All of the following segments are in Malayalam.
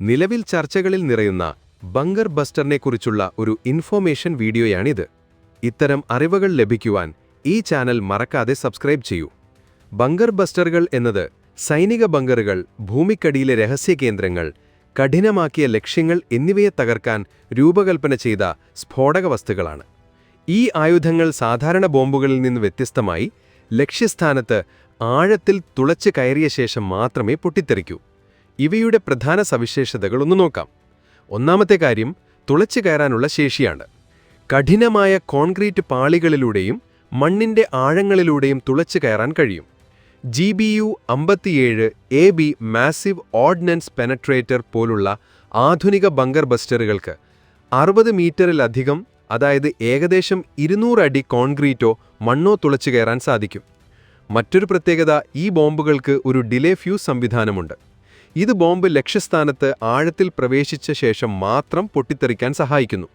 നിലവിൽ ചർച്ചകളിൽ നിറയുന്ന ബങ്കർ ബസ്റ്ററിനെക്കുറിച്ചുള്ള ഒരു ഇൻഫോർമേഷൻ വീഡിയോയാണിത്. ഇത്തരം അറിവുകൾ ലഭിക്കുവാൻ ഈ ചാനൽ മറക്കാതെ സബ്സ്ക്രൈബ് ചെയ്യൂ. ബങ്കർ ബസ്റ്ററുകൾ എന്നത് സൈനിക ബങ്കറുകൾ ഭൂമിക്കടിയിലെ രഹസ്യ കേന്ദ്രങ്ങൾ കഠിനമാക്കിയ ലക്ഷ്യങ്ങൾ എന്നിവയെ തകർക്കാൻ രൂപകൽപ്പന ചെയ്ത സ്ഫോടക വസ്തുക്കളാണ്. ഈ ആയുധങ്ങൾ സാധാരണ ബോംബുകളിൽ നിന്ന് വ്യത്യസ്തമായി ലക്ഷ്യസ്ഥാനത്ത് ആഴത്തിൽ തുളച്ചു കയറിയ ശേഷം മാത്രമേ പൊട്ടിത്തെറിക്കൂ. ഇവയുടെ പ്രധാന സവിശേഷതകൾ ഒന്ന് നോക്കാം. ഒന്നാമത്തെ കാര്യം തുളച്ചു കയറാനുള്ള ശേഷിയാണ്. കഠിനമായ കോൺക്രീറ്റ് പാളികളിലൂടെയും മണ്ണിന്റെ ആഴങ്ങളിലൂടെയും തുളച്ചു കയറാൻ കഴിയും. ജി ബി യു അമ്പത്തിയേഴ് A B massive ordnance penetrator പോലുള്ള ആധുനിക ബങ്കർ ബസ്റ്ററുകൾക്ക് അറുപത് മീറ്ററിലധികം അതായത് ഏകദേശം ഇരുന്നൂറ് അടി കോൺക്രീറ്റോ മണ്ണോ തുളച്ചു കയറാൻ സാധിക്കും. മറ്റൊരു പ്രത്യേകത ഈ ബോംബുകൾക്ക് ഒരു ഡിലേ ഫ്യൂസ് സംവിധാനമുണ്ട്. ഇത് ബോംബ് ലക്ഷ്യസ്ഥാനത്ത് ആഴത്തിൽ പ്രവേശിച്ച ശേഷം മാത്രം പൊട്ടിത്തെറിക്കാൻ സഹായിക്കുന്നു.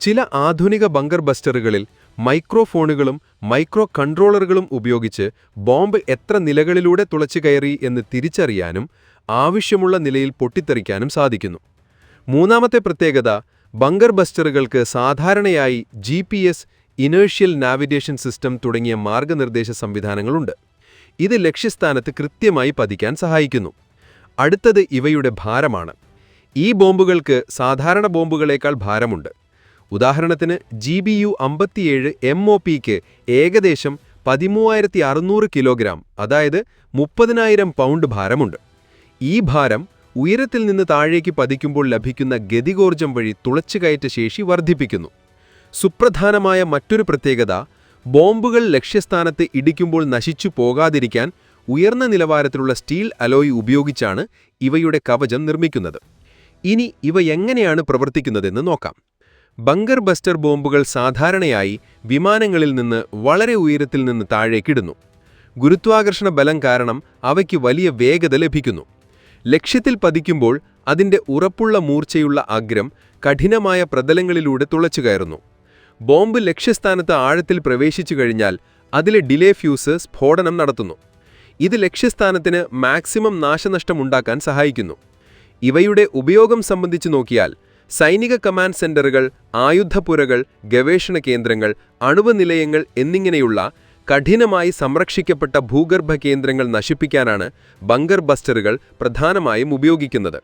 ചില ആധുനിക ബങ്കർ ബസ്റ്ററുകളിൽ മൈക്രോഫോണുകളും മൈക്രോ കൺട്രോളറുകളും ഉപയോഗിച്ച് ബോംബ് എത്ര നിലകളിലൂടെ തുളച്ചു കയറി എന്ന് തിരിച്ചറിയാനും ആവശ്യമുള്ള നിലയിൽ പൊട്ടിത്തെറിക്കാനും സാധിക്കുന്നു. മൂന്നാമത്തെ പ്രത്യേകത ബങ്കർ ബസ്റ്ററുകൾക്ക് സാധാരണയായി G P S inertial navigation system തുടങ്ങിയ മാർഗനിർദ്ദേശ സംവിധാനങ്ങളുണ്ട്. ഇത് ലക്ഷ്യസ്ഥാനത്ത് കൃത്യമായി പതിക്കാൻ സഹായിക്കുന്നു. അടുത്തത് ഇവയുടെ ഭാരമാണ്. ഈ ബോംബുകൾക്ക് സാധാരണ ബോംബുകളേക്കാൾ ഭാരമുണ്ട്. ഉദാഹരണത്തിന് ജി ബി യു അമ്പത്തിയേഴ് എം ഒ പിക്ക് ഏകദേശം പതിമൂവായിരത്തി അറുന്നൂറ് കിലോഗ്രാം അതായത് മുപ്പതിനായിരം പൗണ്ട് ഭാരമുണ്ട്. ഈ ഭാരം ഉയരത്തിൽ നിന്ന് താഴേക്ക് പതിക്കുമ്പോൾ ലഭിക്കുന്ന ഗതികോർജം വഴി തുളച്ചുകയറ്റ ശേഷി വർദ്ധിപ്പിക്കുന്നു. സുപ്രധാനമായ മറ്റൊരു പ്രത്യേകത ബോംബുകൾ ലക്ഷ്യസ്ഥാനത്ത് ഇടിക്കുമ്പോൾ നശിച്ചു പോകാതിരിക്കാൻ ഉയർന്ന നിലവാരത്തിലുള്ള സ്റ്റീൽ അലോയ് ഉപയോഗിച്ചാണ് ഇവയുടെ കവചം നിർമ്മിക്കുന്നത്. ഇനി ഇവ എങ്ങനെയാണ് പ്രവർത്തിക്കുന്നതെന്ന് നോക്കാം. ബങ്കർ ബസ്റ്റർ ബോംബുകൾ സാധാരണയായി വിമാനങ്ങളിൽ നിന്ന് വളരെ ഉയരത്തിൽ നിന്ന് താഴേക്കിടുന്നു ഗുരുത്വാകർഷണ ബലം കാരണം അവയ്ക്ക് വലിയ വേഗത ലഭിക്കുന്നു. ലക്ഷ്യത്തിൽ പതിക്കുമ്പോൾ അതിന്റെ ഉറപ്പുള്ള മൂർച്ചയുള്ള അഗ്രം കഠിനമായ പ്രതലങ്ങളിലൂടെ തുളച്ചു കയറുന്നു. ബോംബ് ലക്ഷ്യസ്ഥാനത്ത് ആഴത്തിൽ പ്രവേശിച്ചു കഴിഞ്ഞാൽ അതിലെ ഡിലേ ഫ്യൂസ് സ്ഫോടനം നടത്തുന്നു. ഇത് ലക്ഷ്യസ്ഥാനത്തിന് മാക്സിമം നാശനഷ്ടമുണ്ടാക്കാൻ സഹായിക്കുന്നു. ഇവയുടെ ഉപയോഗം സംബന്ധിച്ച് നോക്കിയാൽ സൈനിക കമാൻഡ് സെന്ററുകൾ ആയുധപ്പുരകൾ ഗവേഷണ കേന്ദ്രങ്ങൾ അണുവനിലയങ്ങൾ എന്നിങ്ങനെയുള്ള കഠിനമായി സംരക്ഷിക്കപ്പെട്ട ഭൂഗർഭ കേന്ദ്രങ്ങൾ നശിപ്പിക്കാനാണ് ബങ്കർ ബസ്റ്ററുകൾ പ്രധാനമായും ഉപയോഗിക്കുന്നത്.